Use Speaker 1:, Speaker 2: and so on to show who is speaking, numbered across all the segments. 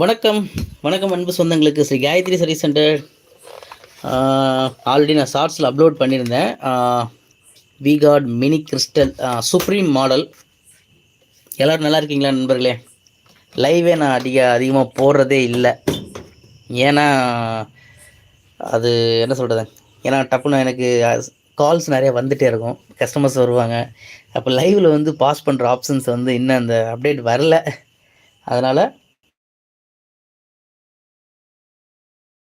Speaker 1: வணக்கம். வணக்கம் அன்பு சொந்தங்களுக்கு. Sri Gayathri service centre. Already நான் ஷார்ட்ஸில் அப்லோட் பண்ணியிருந்தேன். V-Guard mini crystal supreme model எல்லோரும் நல்லா இருக்கீங்களா நண்பர்களே? லைவே நான் அதிக அதிகமாக போடுறதே இல்லை. ஏன்னா அது என்ன சொல்கிறது ஏன்னா டப்புன்னு எனக்கு கால்ஸ் நிறைய வந்துகிட்டே இருக்கும். கஸ்டமர்ஸ் வருவாங்க. அப்போ லைவில் வந்து பாஸ் பண்ணுற ஆப்ஷன்ஸ் வந்து இன்னும் அந்த அப்டேட் வரல. அதனால்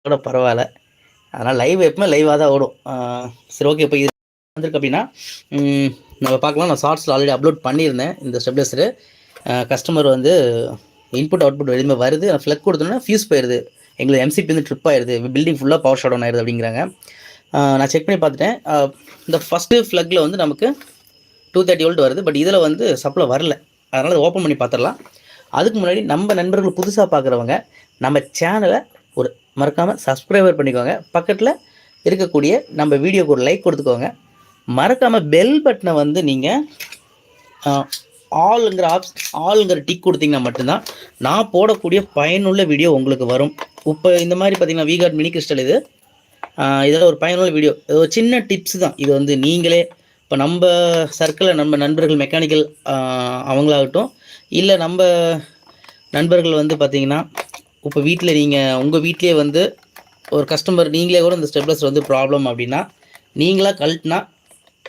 Speaker 1: கூட பரவாயில்ல. அதனால் லைவ் எப்பவுமே லைவாக தான் ஓடும். சரி ஓகே இப்போ இது வந்திருக்கு அப்படின்னா நம்ம பார்க்கலாம். நான் ஷார்ட்ஸில் ஆல்ரெடி அப்லோட் பண்ணியிருந்தேன். இந்த ஸ்டெப்லைசரு கஸ்டமர் வந்து இன்புட் அவுட்புட் எதுவுமே வருது. ஃப்ளக் கொடுத்தோன்னா ஃபியூஸ் போயிடுது எங்களுக்கு எம்சிபி வந்து ட்ரிப் ஆயிடுது பில்டிங் ஃபுல்லாக பவர் ஷட் டவுன் ஆயிடுது அப்படிங்கிறாங்க. நான் செக் பண்ணி பார்த்துட்டேன். இந்த ஃபஸ்ட்டு ஃப்ளக்கில் வந்து நமக்கு டூ தேர்ட்டி வோல்ட் வருது. பட் இதில் வந்து சப்ளை வரல. அதனால் ஓப்பன் பண்ணி பார்த்துடலாம். அதுக்கு முன்னாடி நம்ம நண்பர்கள் புதுசாக பார்க்குறவங்க நம்ம சேனலை ஒரு மறக்காமல் சப்ஸ்கிரைபர் பண்ணிக்கோங்க. பக்கத்தில் இருக்கக்கூடிய நம்ம வீடியோக்கு ஒரு லைக் கொடுத்துக்கோங்க. மறக்காமல் பெல் பட்டனை வந்து நீங்கள் ஆளுங்கிற ஆப்ஸ் ஆளுங்கிற டிக் கொடுத்தீங்கன்னா மட்டும்தான் நான் போடக்கூடிய பயனுள்ள வீடியோ உங்களுக்கு வரும். இப்போ இந்த மாதிரி பார்த்தீங்கன்னா விகார்ட் மினி கிறிஸ்டல் இது. இதெல்லாம் ஒரு பயனுள்ள வீடியோ இது ஒரு சின்ன டிப்ஸ் தான். இது வந்து நீங்களே இப்போ நம்ம சர்க்கிளில் நம்ம நண்பர்கள் மெக்கானிக்கல் அவங்களாகட்டும் இல்லை நம்ம நண்பர்கள் வந்து பார்த்தீங்கன்னா இப்போ வீட்டில் நீங்கள் உங்கள் வீட்டிலே வந்து ஒரு கஸ்டமர் நீங்களே கூட இந்த ஸ்டெப்லஸ் வந்து ப்ராப்ளம் அப்படின்னா நீங்களாக கழட்டினா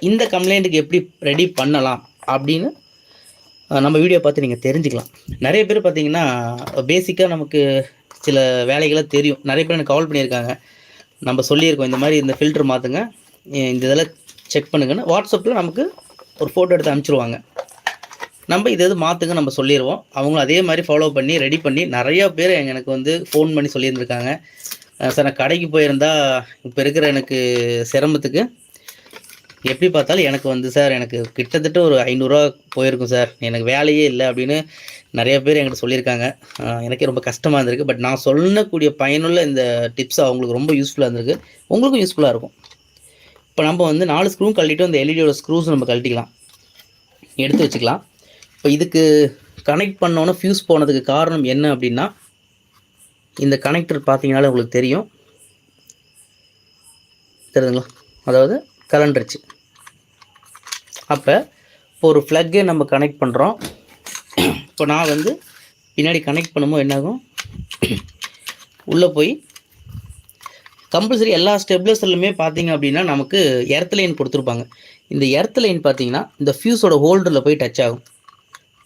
Speaker 1: இந்த கம்ப்ளைண்ட்டுக்கு எப்படி ரெடி பண்ணலாம் அப்படின்னு நம்ம வீடியோ பார்த்து நீங்கள் தெரிஞ்சுக்கலாம். நிறைய பேர் பார்த்தீங்கன்னா பேசிக்காக நமக்கு சில வேலைகளை தெரியும். நிறைய பேர் எனக்கு கால் பண்ணியிருக்காங்க. நம்ம சொல்லியிருக்கோம் இந்த மாதிரி இந்த ஃபில்டர் மாற்றுங்க இந்த இதெல்லாம் செக் பண்ணுங்கன்னு. வாட்ஸ்அப்பில் நமக்கு ஒரு ஃபோட்டோ எடுத்து அனுப்பிச்சிருவாங்க. நம்ம இது இது மாற்றுங்க நம்ம சொல்லிடுவோம் அவங்களும் அதே மாதிரி ஃபாலோ பண்ணி ரெடி பண்ணி நிறையா பேர் எனக்கு வந்து ஃபோன் பண்ணி சொல்லியிருந்திருக்காங்க. சார் நான் கடைக்கு போயிருந்தா இப்போ இருக்கிற எனக்கு சிரமத்துக்கு எப்படி பார்த்தாலும் எனக்கு வந்து சார் எனக்கு கிட்டத்தட்ட ஒரு ஐநூறுரூவா போயிருக்கும் சார். எனக்கு வேலையே இல்லை அப்படின்னு நிறைய பேர் என்கிட்ட சொல்லியிருக்காங்க. எனக்கே ரொம்ப கஷ்டமாக இருந்திருக்கு. பட் நான் சொல்லக்கூடிய பயனுள்ள இந்த டிப்ஸ் அவங்களுக்கு ரொம்ப யூஸ்ஃபுல்லாக இருந்திருக்கு. உங்களுக்கும் யூஸ்ஃபுல்லாக இருக்கும். இப்போ நம்ம வந்து நாலு ஸ்க்ரூ கழட்டிட்டு அந்த எல்இடியோட ஸ்க்ரூஸ் நம்ம கழட்டிக்கலாம். எடுத்து வச்சுக்கலாம். இப்போ இதுக்கு கனெக்ட் பண்ணோன்னே ஃபியூஸ் போனதுக்கு காரணம் என்ன அப்படின்னா இந்த கனெக்டர் பார்த்தீங்கனாலே உங்களுக்கு தெரியும். தெரியுதுங்களா? அதாவது கலண்டருச்சு. அப்போ இப்போ ஒரு ஃப்ளக்கை நம்ம கனெக்ட் பண்ணுறோம் இப்போ நான் வந்து பின்னாடி கனெக்ட் பண்ணும்போது என்னாகும்? உள்ளே போய் கம்பல்சரி எல்லா ஸ்டெப்லர்ஸ்லையுமே பார்த்தீங்க அப்படின்னா நமக்கு எர்த் லைன் கொடுத்துருப்பாங்க. இந்த எர்த் லைன் பார்த்தீங்கன்னா இந்த ஃபியூஸோட ஹோல்டரில் போய் டச் ஆகும்.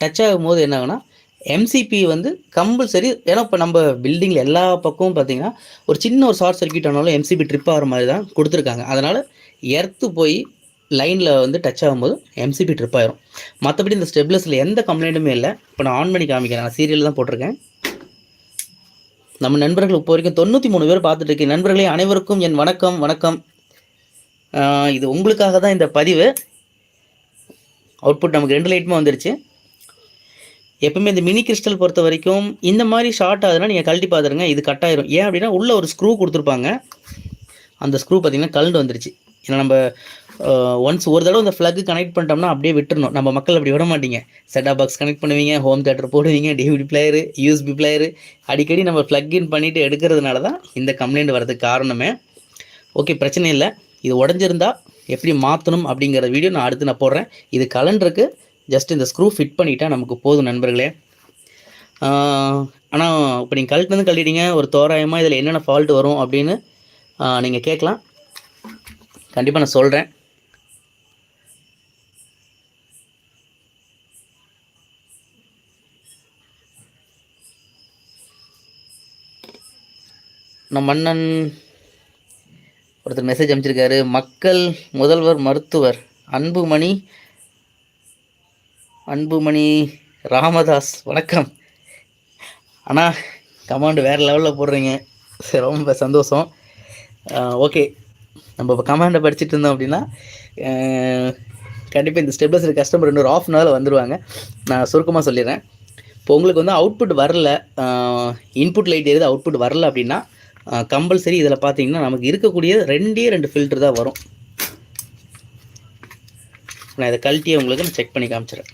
Speaker 1: டச் ஆகும்போது என்ன ஆகும்னா எம்சிபி வந்து கம்பல்சரி ஏன்னா இப்போ நம்ம பில்டிங்கில் எல்லா பக்கமும் பார்த்தீங்கன்னா ஒரு சின்ன ஒரு ஷார்ட் சர்க்யூட் ஆனாலும் எம்சிபி ட்ரிப் ஆகிற மாதிரி தான் கொடுத்துருக்காங்க. அதனால் எர்த்து போய் லைனில் வந்து டச் ஆகும்போது எம்சிபி ட்ரிப் ஆயிரும். மற்றபடி இந்த ஸ்டெப்லஸில் எந்த கம்ப்ளைண்ட்டுமே இல்லை. இப்போ நான் ஆன் பண்ணி காமிக்கிறேன். நான் சீரியல் தான் போட்டிருக்கேன். நம்ம நண்பர்கள் இப்போ வரைக்கும் தொண்ணூற்றி மூணு பேர் பார்த்துட்டு இருக்கேன் நண்பர்களே அனைவருக்கும் என் வணக்கம் வணக்கம். இது உங்களுக்காக தான் இந்த பதிவு. அவுட்புட் நமக்கு ரெண்டு லைட்டுமே வந்துருச்சு. எப்பவுமே இந்த மினி கிறிஸ்டல் பொறுத்த வரைக்கும் இந்த மாதிரி ஷார்ட் ஆகுதுன்னா நீங்கள் கழட்டி பார்த்துருங்க இது கட் ஆயிரும். ஏன் அப்படின்னா உள்ள ஒரு ஸ்க்ரூ கொடுத்துருப்பாங்க. அந்த ஸ்க்ரூ பார்த்தீங்கன்னா கலண்டு வந்துருச்சு. ஏன்னா நம்ம ஒன்ஸ் ஒரு தடவை இந்த ஃப்ளக்கு கனெக்ட் பண்ணிட்டோம்னா அப்படியே விட்டுறணும். நம்ம மக்கள் அப்படி விட மாட்டீங்க. செட்டா பாக்ஸ் கனெக்ட் பண்ணுவீங்க ஹோம் தேட்டர் போடுவீங்க டிவிடி பிளேயரு யூஎஸ்பி பிளேயரு அடிக்கடி நம்ம ஃப்ளக் இன் பண்ணிவிட்டு எடுக்கிறதுனால தான் இந்த கம்ப்ளைண்ட் வரதுக்கு காரணமே. ஓகே பிரச்சனை இல்லை. இது உடஞ்சிருந்தா எப்படி மாற்றணும் அப்படிங்கிற வீடியோ நான் அடுத்து நான் போடுறேன். இது கலண்டருக்கு ஜஸ்ட் இந்த ஸ்க்ரூ ஃபிட் பண்ணிட்டா நமக்கு போதும் நண்பர்களே. ஆனால் இப்போ நீங்கள் கழட்டினது கழட்டிட்டீங்க. ஒரு தோராயமாக இதில் என்னென்ன ஃபால்ட் வரும் அப்படின்னு நீங்கள் கேட்கலாம். கண்டிப்பாக நான் சொல்கிறேன் நம்ம மன்னன் ஒருத்தர் மெசேஜ் அமைச்சிருக்காரு மக்கள் முதல்வர் மருத்துவர் அன்புமணி அன்புமணி ராமதாஸ் வணக்கம். அண்ணா கமாண்டு வேறு லெவலில் போடுறீங்க. ரொம்ப சந்தோஷம். ஓகே நம்ம இப்போ கமாண்டை படிச்சுட்டு இருந்தோம் அப்படின்னா கண்டிப்பாக இந்த ஸ்டெப்லஸர் கஸ்டமர் இன்னொரு ஆஃப் அன் ஹவரில் வந்துடுவாங்க நான் சுருக்கமாக சொல்லிடுறேன். இப்போ உங்களுக்கு வந்து அவுட்புட் வரல இன்புட் லைட் எது அவுட்புட் வரல அப்படின்னா கம்பல்சரி இதில் பார்த்தீங்கன்னா நமக்கு இருக்கக்கூடிய ரெண்டே ரெண்டு ஃபில்டர் தான் வரும். நான் இதை கழட்டியே உங்களுக்கு நான் செக் பண்ணி காமிச்சிடுறேன்.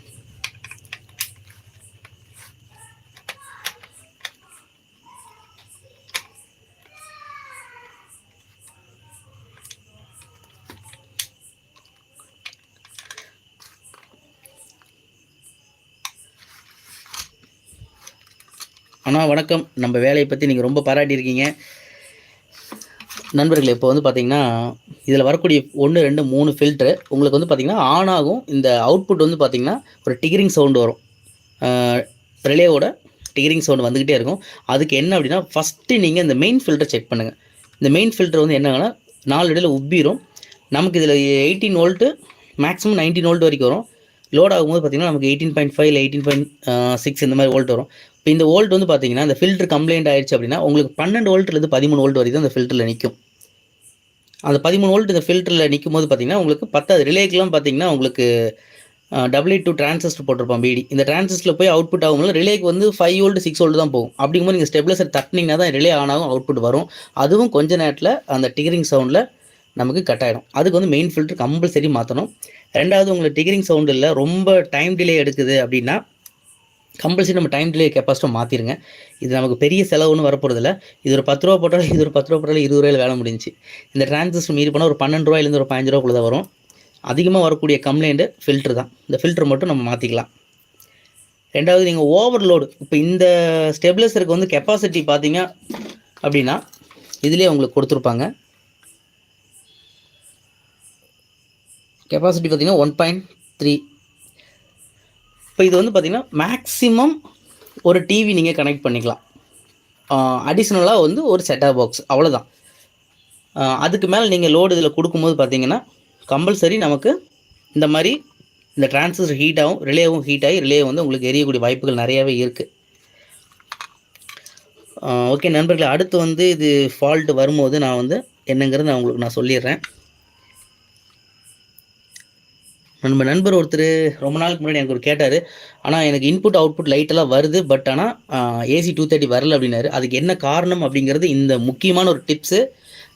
Speaker 1: அண்ணா வணக்கம். நம்ம வேலையை பற்றி நீங்கள் ரொம்ப பாராட்டியிருக்கீங்க நண்பர்களே இப்போ வந்து பார்த்தீங்கன்னா இதில் வரக்கூடிய ஒன்று ரெண்டு மூணு ஃபில்ட்ரு உங்களுக்கு வந்து பார்த்திங்கன்னா ஆன் ஆகும். இந்த அவுட்புட் வந்து பார்த்தீங்கன்னா ஒரு டிகிரிங் சவுண்டு வரும். ரிலேவோட டிகிரிங் சவுண்டு வந்துக்கிட்டே இருக்கும். அதுக்கு என்ன அப்படின்னா ஃபஸ்ட்டு நீங்கள் இந்த மெயின் ஃபில்டர் செக் பண்ணுங்கள் இந்த மெயின் ஃபில்டர் வந்து என்னங்கன்னா நாலு இடையில உப்பிடும் நமக்கு இதில் eighteen volt maximum nineteen volt வரைக்கும் வரும். லோட் ஆகும்போது பார்த்தீங்கன்னா நமக்கு எயிட்டீன் பாயிண்ட் ஃபைவ் இல்லை எயிட்டீன் பாயிண்ட் சிக்ஸ் இந்த மாதிரி வோல்ட் வரும். இப்போ இந்த ஓல்ட் வந்து பார்த்தீங்கன்னா இந்த ஃபில்டர் கம்ப்ளைண்ட் ஆயிடுச்சு அப்படின்னா உங்களுக்கு பன்னெண்டு வோல்ட்லேருந்து பதிமூணு வோல்ட் வரைக்கும் அந்த ஃபில்டரில் நிற்கும் அந்த பதிமூணு வோல்ட் இந்த ஃபில்டரில் நிற்கும் போது பார்த்தீங்கன்னா உங்களுக்கு பத்தாவது ரிலேக்கெலாம் பார்த்தீங்கன்னா உங்களுக்கு டபுள் டூ டிரான்சிஸ்டர் போட்டிருப்பான் பிடி. இந்த டிரான்சிஸ்டரில் போய் அவுட்புட் ஆகும்போது ரிலேக்கு வந்து ஃபைவ் ஓல்டு சிக்ஸ் ஓல்டு தான் போகும். அப்படிங்கும்போது நீங்கள் ஸ்டெப்லைசர் தட்டினீங்கன்னா தான் ரிலே ஆன் ஆகும் அவுட்புட் வரும். அதுவும் கொஞ்ச நேரத்தில் அந்த டிகரிங் சவுண்டில் நமக்கு கட் ஆகிடும் அதுக்கு வந்து மெயின் ஃபில்டர் கம்பல்சரி மாற்றணும் ரெண்டாவது உங்களுக்கு டிகரிங் சவுண்ட் இல்லை ரொம்ப டைம் டிலே எடுக்குது அப்படின்னா கம்பல்சரி நம்ம டைம் டிலே கெப்பாசிட்டி மாற்றிருங்க இது நமக்கு பெரிய செலவுன்னு வரப்போகிறதில்ல இது ஒரு பத்து ரூபா போட்டாலும் இது ஒரு பத்து ரூபா போட்டாலும் இருபது ரூபாயில் வேலை முடிஞ்சுச்சு. இந்த டிரான்சிஸ்டர் மீறி போனால் ஒரு பன்னெண்டு ரூபாயிலேருந்து ஒரு பதினஞ்சு ரூபாக்குள்ள தான் வரும். அதிகமாக வரக்கூடிய கம்ப்ளைண்ட்டு ஃபில்ட்ரு தான். இந்த ஃபில்டர் மட்டும் நம்ம மாற்றிக்கலாம் ரெண்டாவது நீங்கள் ஓவர்லோடு இப்போ இந்த ஸ்டெபிலைசருக்கு வந்து கெப்பாசிட்டி பார்த்தீங்க அப்படின்னா இதுலேயே உங்களுக்கு கொடுத்துருப்பாங்க. கெப்பாசிட்டி பார்த்தீங்கன்னா ஒன் பாயிண்ட் த்ரீ இப்போ இது வந்து பார்த்திங்கன்னா மேக்ஸிமம் ஒரு டிவி நீங்கள் கனெக்ட் பண்ணிக்கலாம். அடிஷ்னலாக வந்து ஒரு செட்டாக பாக்ஸ் அவ்வளோதான் அதுக்கு மேலே நீங்கள் லோடு இதில் கொடுக்கும்போது பார்த்தீங்கன்னா கம்பல்சரி நமக்கு இந்த மாதிரி இந்த டிரான்சிஸ்டர் ஹீட் ஆகும் ரிலேவும் ஹீட் ஆகி ரிலே வந்து உங்களுக்கு எரியக்கூடிய வாய்ப்புகள் நிறையாவே இருக்குது ஓகே நண்பர்களே அடுத்து வந்து இது ஃபால்ட் வரும்போது நான் வந்து என்னங்கிறது நான் உங்களுக்கு நான் சொல்லிடுறேன். நம்ம நண்பர் ஒருத்தர் ரொம்ப நாளுக்கு முன்னாடி எனக்கு ஒரு கேட்டார் ஆனால் எனக்கு இன்புட் அவுட்புட் லைட்டெல்லாம் வருது பட் ஆனால் ஏசி டூ தேர்ட்டி வரல அப்படின்னாரு. அதுக்கு என்ன காரணம் அப்படிங்கிறது இந்த முக்கியமான ஒரு டிப்ஸு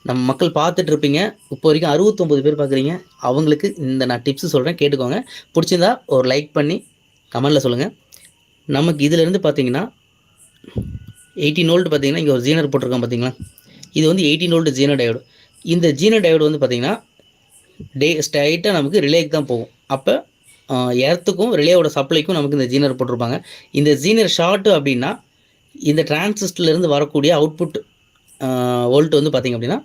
Speaker 1: நம்ம மக்கள் பார்த்துட்டு இருப்பீங்க. இப்போ வரைக்கும் அறுபத்தொம்பது பேர் பார்க்குறீங்க அவங்களுக்கு இந்த நான் டிப்ஸு சொல்கிறேன் கேட்டுக்கோங்க. பிடிச்சிருந்தா ஒரு லைக் பண்ணி கமெண்டில் சொல்லுங்கள் நமக்கு இதிலேருந்து பார்த்தீங்கன்னா எயிட்டீன் ஓல்டு பார்த்தீங்கன்னா இங்கே ஒரு ஜீனர் போட்டிருக்கோம் பார்த்தீங்களா இது வந்து எயிட்டீன் ஓல்டு ஜீனோ டயோடு இந்த ஜீனோ டயோடு வந்து பார்த்தீங்கன்னா டே ஸ்ட்ரைட்டாக நமக்கு ரிலேக்கு தான் போகும். அப்போ எர்த்துக்கும் ரிலேவோட சப்ளைக்கும் நமக்கு இந்த ஜீனர் போட்டிருப்பாங்க. இந்த ஜீனர் ஷார்ட்டு அப்படின்னா இந்த டிரான்சிஸ்டர்லேருந்து வரக்கூடிய அவுட்புட் வோல்ட் வந்து பார்த்திங்க அப்படின்னா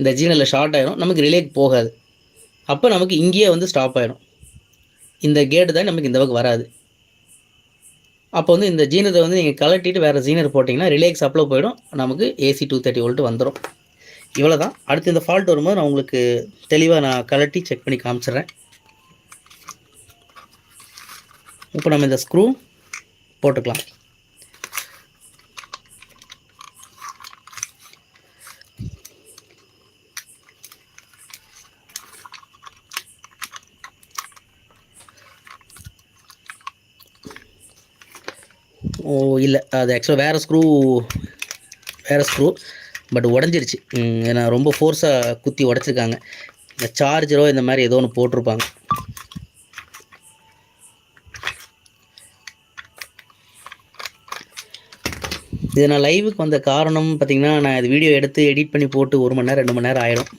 Speaker 1: இந்த ஜீனரில் ஷார்ட் ஆகிடும் நமக்கு ரிலேக்கு போகாது. அப்போ நமக்கு இங்கேயே வந்து ஸ்டாப் ஆகிடும் இந்த கேட்டு தான் நமக்கு இந்த பக்கம் வராது. அப்போ வந்து இந்த ஜீனரை வந்து நீங்கள் கலட்டிட்டு வேறு ஜீனர் போட்டிங்கன்னா ரிலேக்ஸ் சப்ளை போயிடும். நமக்கு ஏசி டூ தேர்ட்டி வோல்ட் வந்துடும் இவ்வளோ தான் அடுத்து இந்த ஃபால்ட் வரும்போது நான் உங்களுக்கு தெளிவாக நான் கலட்டி செக் பண்ணி காமிச்சிடுறேன். இப்போ நம்ம இந்த ஸ்க்ரூ போட்டுக்கலாம். ஓ இல்லை அது ஆக்சுவலாக வேறு ஸ்க்ரூ வேறு ஸ்க்ரூ பட் உடஞ்சிருச்சு. ஏன்னா ரொம்ப ஃபோர்ஸாக குத்தி உடச்சிருக்காங்க. இந்த சார்ஜரோ இந்த மாதிரி ஏதோ ஒன்று போட்டிருப்பாங்க. இது நான் லைவுக்கு வந்த காரணம் பார்த்திங்கன்னா நான் இது வீடியோ எடுத்து எடிட் பண்ணி போட்டு ஒரு மணி நேரம் ரெண்டு மணி நேரம் ஆயிடும்.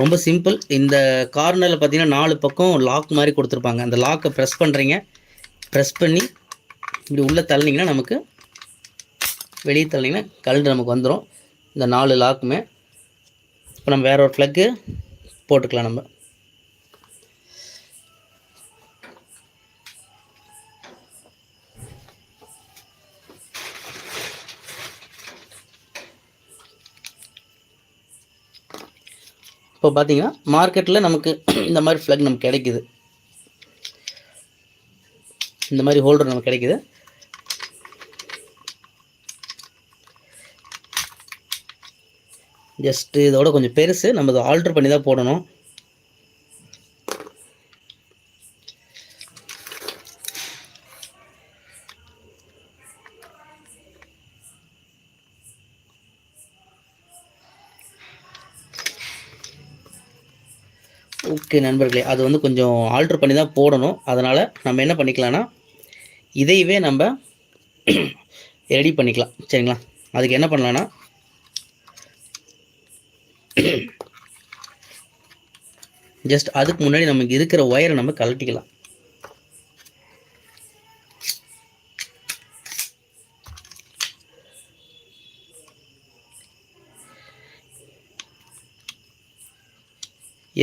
Speaker 1: ரொம்ப சிம்பிள் இந்த கார்னரில் பார்த்தீங்கன்னா நாலு பக்கம் லாக் மாதிரி கொடுத்துருப்பாங்க. அந்த லாக்கை ப்ரெஸ் பண்ணுறீங்க ப்ரெஸ் பண்ணி இப்படி உள்ளே தள்ளினீங்கன்னா நமக்கு வெளியே தள்ளினீங்கன்னா கல் நமக்கு வந்துடும் இந்த நாலு லாக்குமே இப்போ நம்ம வேற ஒரு ஃப்ளக்கு போட்டுக்கலாம் நம்ம. இப்போ பார்த்தீங்கன்னா மார்க்கெட்டில் நமக்கு இந்த மாதிரி ஃப்ளக் நமக்கு கிடைக்குது. இந்த மாதிரி ஹோல்டர் நமக்கு கிடைக்குது. ஜஸ்ட்டு இதோட கொஞ்சம் பெருசு. நம்ம இதை ஆல்ட்ரு பண்ணி தான் போடணும். ஓகே நண்பர்களே அது வந்து கொஞ்சம் ஆல்ட்ரு பண்ணி தான் போடணும். அதனால் நம்ம என்ன பண்ணிக்கலாம்னா இதையவே நம்ம ரெடி பண்ணிக்கலாம். சரிங்களா? அதுக்கு என்ன பண்ணலான்னா ஜஸ்ட் அதுக்கு முன்னாடி நமக்கு இருக்கிற ஒயரை நம்ம கழட்டிக்கலாம்.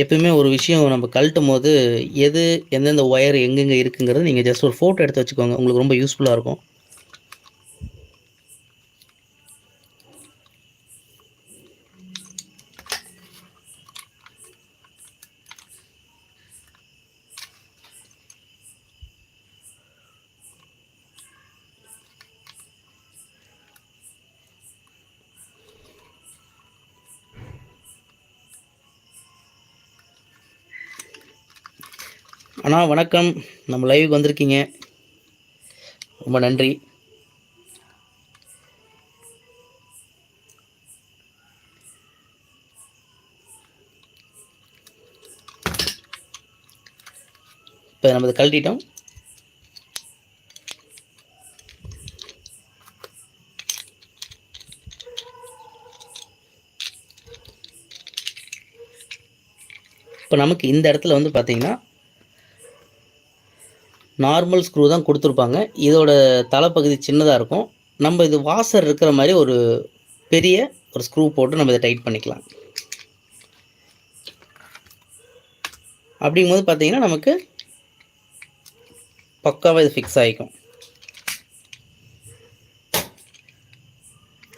Speaker 1: எப்பயுமே ஒரு விஷயம் நம்ம கழட்டும் போது எது எந்தெந்த ஒயர் எங்கெங்கே இருக்குங்கிறது நீங்கள் ஜஸ்ட் ஒரு ஃபோட்டோ எடுத்து வச்சுக்கோங்க. உங்களுக்கு ரொம்ப யூஸ்ஃபுல்லாக இருக்கும். அண்ணா வணக்கம். நம்ம லைவுக்கு வந்திருக்கீங்க. ரொம்ப நன்றி. இப்போ நம்ம இதை கழட்டிட்டோம். இப்போ நமக்கு இந்த இடத்துல வந்து பார்த்தீங்கன்னா நார்மல் ஸ்க்ரூ தான் கொடுத்துருப்பாங்க. இதோட தலைப்பகுதி சின்னதாக இருக்கும். நம்ம இது வாசர் இருக்கிற மாதிரி ஒரு பெரிய ஒரு ஸ்க்ரூ போட்டு நம்ம இதை டைட் பண்ணிக்கலாம். அப்படிங்கும்போது பார்த்தீங்கன்னா நமக்கு பக்காவாக இது ஃபிக்ஸ் ஆகிக்கும்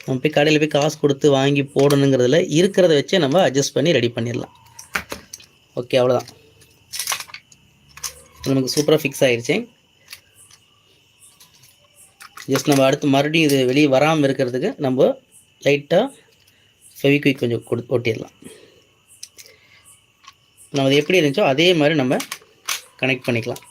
Speaker 1: நம்ம போய் கடையில் போய் காசு கொடுத்து வாங்கி போடணுங்கிறதுல இருக்கிறத வச்சே நம்ம அட்ஜஸ்ட் பண்ணி ரெடி பண்ணிடலாம். ஓகே அவ்வளோதான் நமக்கு சூப்பராக ஃபிக்ஸ் ஆயிடுச்சு ஜஸ்ட் நம்ம அடுத்து மறுபடியும் இது வெளியே வராமல் இருக்கிறதுக்கு நம்ம லைட்டாக ஃபெவிக்விக் கொஞ்சம் கொடு ஒட்டிடலாம். நம்ம அது எப்படி இருந்துச்சோ அதே மாதிரி நம்ம கனெக்ட் பண்ணிக்கலாம்.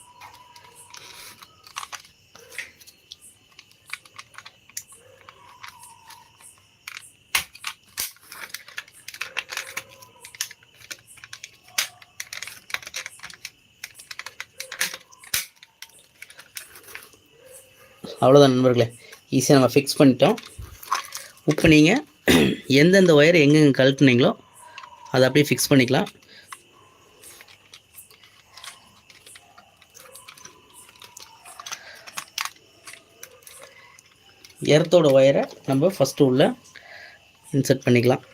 Speaker 1: அவ்வளோதான் நண்பர்களே. ஈஸியாக நம்ம ஃபிக்ஸ் பண்ணிட்டோம். இப்போ நீங்கள் எந்தெந்த ஒயர் எங்கெங்கே கழட்டுனீங்களோ அதை அப்படியே ஃபிக்ஸ் பண்ணிக்கலாம். எர்த்தோட ஒயரை நம்ம ஃபஸ்ட்டு உள்ள இன்சர்ட் பண்ணிக்கலாம்.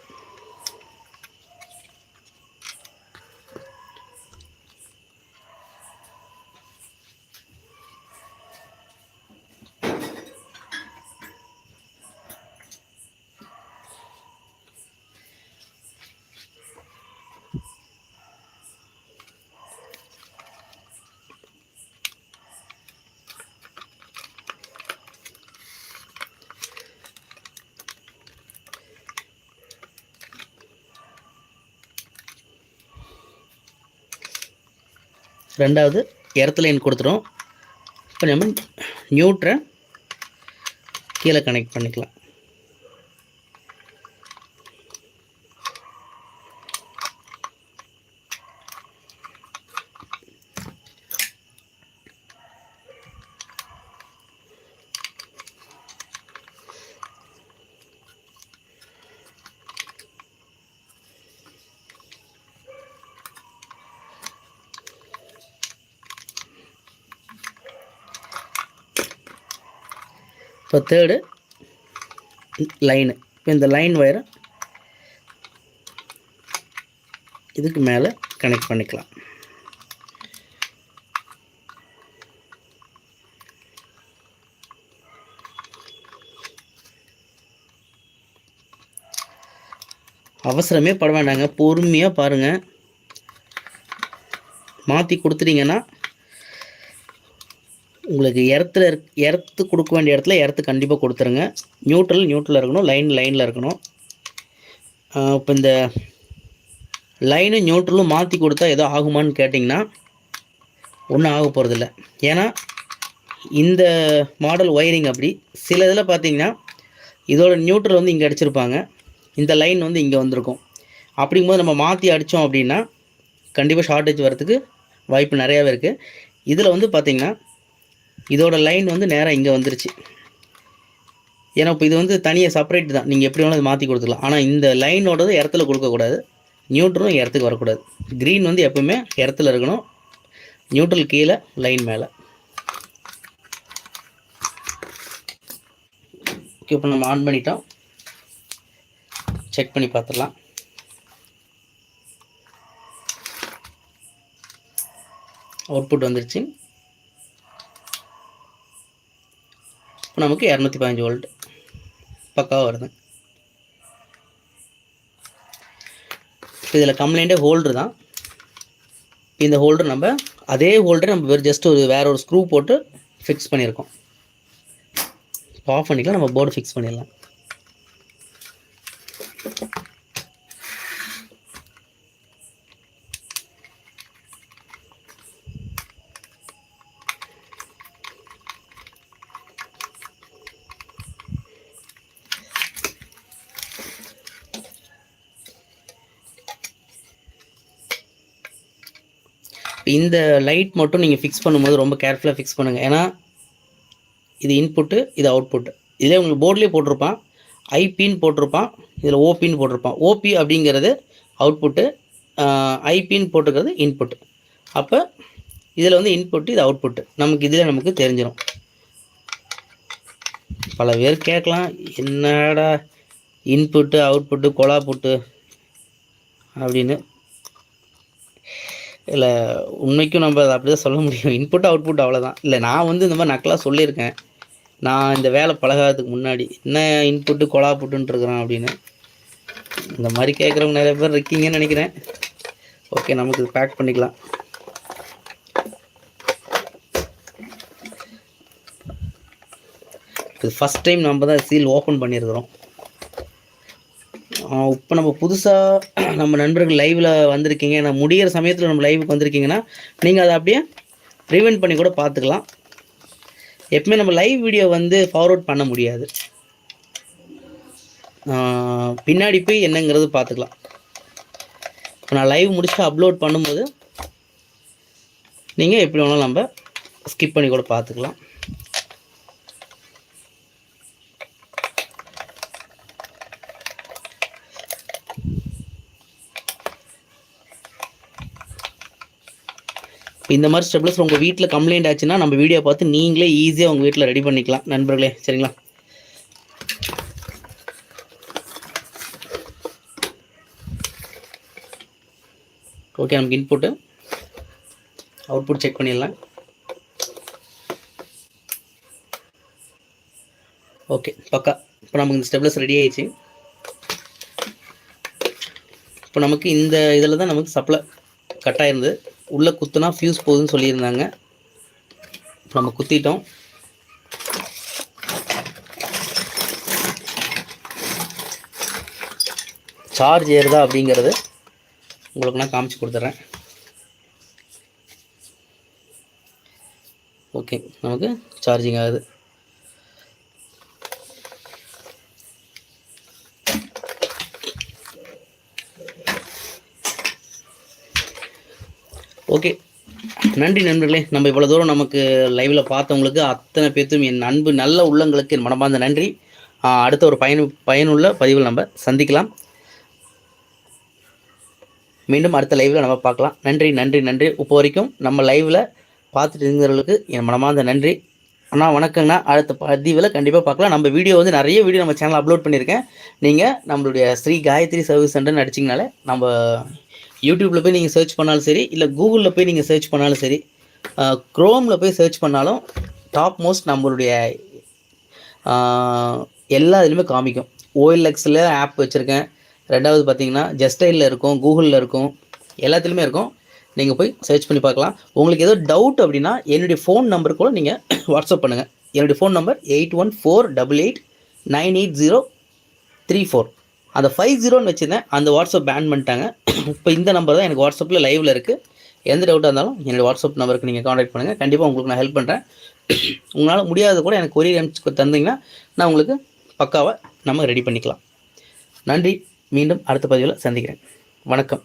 Speaker 1: ரெண்டாவது எர்த்லைன் கொடுத்துரும் இப்போ நம்ம நியூட்ரை கீழே கனெக்ட் பண்ணிக்கலாம். இப்போ தேர்டு லைனு இப்போ இந்த லைன் ஒயரை இதுக்கு மேலே கனெக்ட் பண்ணிக்கலாம். அவசரமே பட வேண்டாங்க பொறுமையாக பாருங்கள் மாற்றி கொடுத்துட்டீங்கன்னா உங்களுக்கு எர்த்தில் இருக் எர்த்து கொடுக்க வேண்டிய இடத்துல எர்த்து கண்டிப்பாக கொடுத்துருங்க. நியூட்ரல் நியூட்ரலில் இருக்கணும். லைன் லைனில் இருக்கணும். இப்போ இந்த லைனும் நியூட்ரலும் மாற்றி கொடுத்தா ஏதோ ஆகுமான்னு கேட்டிங்கன்னா ஒன்றும் ஆக போகிறதில்ல ஏன்னா இந்த மாடல் ஒயரிங் அப்படி சில இதில் பார்த்தீங்கன்னா இதோட நியூட்ரல் வந்து இங்கே அடிச்சிருப்பாங்க. இந்த லைன் வந்து இங்கே வந்திருக்கும். அப்படிங்கும்போது நம்ம மாற்றி அடித்தோம் அப்படின்னா கண்டிப்பாக ஷார்ட்டேஜ் வரத்துக்கு வாய்ப்பு நிறையாவே இருக்குது இதில் வந்து பார்த்திங்கன்னா இதோட லைன் வந்து நேராக இங்கே வந்துருச்சு. ஏன்னா இப்போ இது வந்து தனியாக செப்பரேட் தான். நீங்கள் எப்படி வேணாலும் அதை மாற்றி கொடுத்துக்கலாம். ஆனால் இந்த லைனோடது இடத்துல கொடுக்கக்கூடாது நியூட்ரலும் இடத்துக்கு வரக்கூடாது. க்ரீன் வந்து எப்பவுமே இடத்துல இருக்கணும். நியூட்ரல் கீழே லைன் மேலே. ஓகே இப்போ நம்ம ஆன் பண்ணிட்டோம். செக் பண்ணி பார்த்துடலாம். அவுட்புட் வந்துருச்சு. இப்போ நமக்கு இரநூத்தி பதினஞ்சு வோல்ட் பக்காவாக வருது. இதில் கம்ப்ளைண்ட்டே ஹோல்டர் தான். இந்த ஹோல்டர் நம்ம அதே ஹோல்டர் நம்ம வேறு ஜஸ்ட் ஒரு வேற ஒரு ஸ்க்ரூ போட்டு ஃபிக்ஸ் பண்ணியிருக்கோம். ஆஃப் பண்ணிக்கலாம் நம்ம போர்டு ஃபிக்ஸ் பண்ணிடலாம். இந்த லைட் மட்டும் நீங்கள் ஃபிக்ஸ் பண்ணும்போது ரொம்ப கேர்ஃபுல்லாக ஃபிக்ஸ் பண்ணுங்கள் ஏன்னா இது இன்புட்டு இது அவுட்புட்டு இதில் உங்களுக்கு போர்ட்லேயே போட்டிருப்பான். ஐபின்னு போட்டிருப்பான். இதில் ஓபின்னு போட்டிருப்பான். ஓபி அப்படிங்கிறது அவுட்புட்டு ஐபின்னு போட்டுக்கிறது இன்புட் அப்போ இதில் வந்து இன்புட்டு இது அவுட்புட்டு நமக்கு இதில் நமக்கு தெரிஞ்சிடும் பல பேர் கேட்கலாம் என்னடா இன்புட்டு அவுட்புட்டு கொலா புட்டு அப்படின்னு. இல்லை உண்மைக்கும் நம்ம அதை அப்படி தான் சொல்ல முடியும். இன்புட் அவுட்புட் அவ்வளோதான் இல்லை நான் வந்து இந்த மாதிரி நக்கலாக சொல்லியிருக்கேன். நான் இந்த வேலை பழகாததுக்கு முன்னாடி என்ன இன்புட்டு கொலா புட்டுன்ட்டுருக்குறான் அப்படின்னு. இந்த மாதிரி கேட்குறவங்க நிறைய பேர் இருக்கீங்கன்னு நினைக்கிறேன். ஓகே நமக்கு இது பேக் பண்ணிக்கலாம். இது ஃபஸ்ட் டைம் நம்ம தான் சீல் ஓப்பன் பண்ணியிருக்கிறோம். இப்போ நம்ம புதுசாக நம்ம நண்பர்கள் லைவில் வந்திருக்கீங்க. நான் முடியிற சமயத்தில் நம்ம லைவுக்கு வந்திருக்கீங்கன்னா நீங்கள் அதை அப்படியே ரிவைண்ட் பண்ணி கூட பார்த்துக்கலாம். எப்பவுமே நம்ம லைவ் வீடியோ வந்து ஃபார்வர்ட் பண்ண முடியாது. பின்னாடி போய் என்னங்கிறது பார்த்துக்கலாம். இப்போ நான் லைவ் முடிச்சு அப்லோட் பண்ணும்போது நீங்கள் எப்படி வேணாலும் நம்ம ஸ்கிப் பண்ணி கூட பார்த்துக்கலாம். இந்த மாதிரி ஸ்டெப்லஸ் உங்கள் வீட்டில் கம்ப்ளைண்ட் ஆச்சுன்னா நம்ம வீடியோ பார்த்து நீங்களே ஈஸியாக உங்கள் வீட்டில் ரெடி பண்ணிக்கலாம். நண்பர்களே சரிங்களா? ஓகே நமக்கு இன்புட்டு அவுட்புட் செக் பண்ணிடலாம். ஓகே பக்கா. இப்போ நமக்கு இந்த ஸ்டெப்லஸ் ரெடி ஆயிடுச்சு. இப்போ நமக்கு இந்த இதில் தான் நமக்கு சப்ளை கட் உள்ளே குத்துனா ஃபியூஸ் போகுதுன்னு சொல்லியிருந்தாங்க. நம்ம குத்திட்டோம். சார்ஜ் ஏறுதா அப்படிங்கிறது உங்களுக்கு நான் காமிச்சு கொடுத்துட்றேன் ஓகே நமக்கு சார்ஜிங் ஆகுது. ஓகே. நன்றி நண்பர்களே. நம்ம இவ்வளோ தூரம் நமக்கு லைவில் பார்த்தவங்களுக்கு அத்தனை பேர்த்தும் என் அன்பு நல்ல உள்ளங்களுக்கு என் மனமார்ந்த நன்றி. அடுத்த ஒரு பயனு பயனுள்ள பதிவில் நம்ம சந்திக்கலாம். மீண்டும் அடுத்த லைவில் நம்ம பார்க்கலாம். நன்றி நன்றி நன்றி. இப்போ வரைக்கும் நம்ம லைவில் பார்த்துட்டு இருந்தவர்களுக்கு என் மனமார்ந்த நன்றி. அண்ணா வணக்கங்கண்ணா. அடுத்த பதிவில் கண்டிப்பாக பார்க்கலாம். நம்ம வீடியோ வந்து நிறைய வீடியோ நம்ம சேனல் அப்லோட் பண்ணியிருக்கேன். நீங்கள் நம்மளுடைய ஸ்ரீ காயத்ரி சர்வீஸ் சென்டர்னு அடிச்சிங்கனாலே நம்ம யூடியூப்பில் போய் நீங்கள் சர்ச் பண்ணாலும் சரி இல்லை கூகுளில் போய் நீங்கள் சர்ச் பண்ணாலும் சரி க்ரோமில் போய் சர்ச் பண்ணாலும் டாப் மோஸ்ட் நம்மளுடைய எல்லா இதுலையுமே காமிக்கும். ஓஎல்எக்ஸில் ஆப் வச்சுருக்கேன். ரெண்டாவது பார்த்தீங்கன்னா ஜஸ்டைலில் இருக்கும் கூகுளில் இருக்கும் எல்லாத்துலேயுமே இருக்கும். நீங்கள் போய் சர்ச் பண்ணி பார்க்கலாம். உங்களுக்கு ஏதோ டவுட் அப்படின்னா என்னுடைய ஃபோன் நம்பர் கூட நீங்கள் வாட்ஸ்அப் பண்ணுங்கள் என்னுடைய phone number eight one four double eight nine eight zero three four அந்த ஃபைவ் ஜீரோன்னு வச்சுருந்தேன். அந்த வாட்ஸ்அப் பேன் பண்ணிட்டாங்க. இப்போ இந்த நம்பர் தான் எனக்கு வாட்ஸ்அப்பில் லைவில் இருக்குது எந்த டவுட்டாக இருந்தாலும் என்னோடய வாட்ஸ்அப் நம்பருக்கு நீங்கள் காண்டாக்ட் பண்ணுங்கள் கண்டிப்பாக உங்களுக்கு நான் ஹெல்ப் பண்ணுறேன் உங்களால் முடியாத கூட எனக்கு கொரியர் அனுப்பிச்சு தந்தீங்கன்னா நான் உங்களுக்கு பக்காவாக நம்ம ரெடி பண்ணிக்கலாம். நன்றி. மீண்டும் அடுத்த பதிவில் சந்திக்கிறேன். வணக்கம்.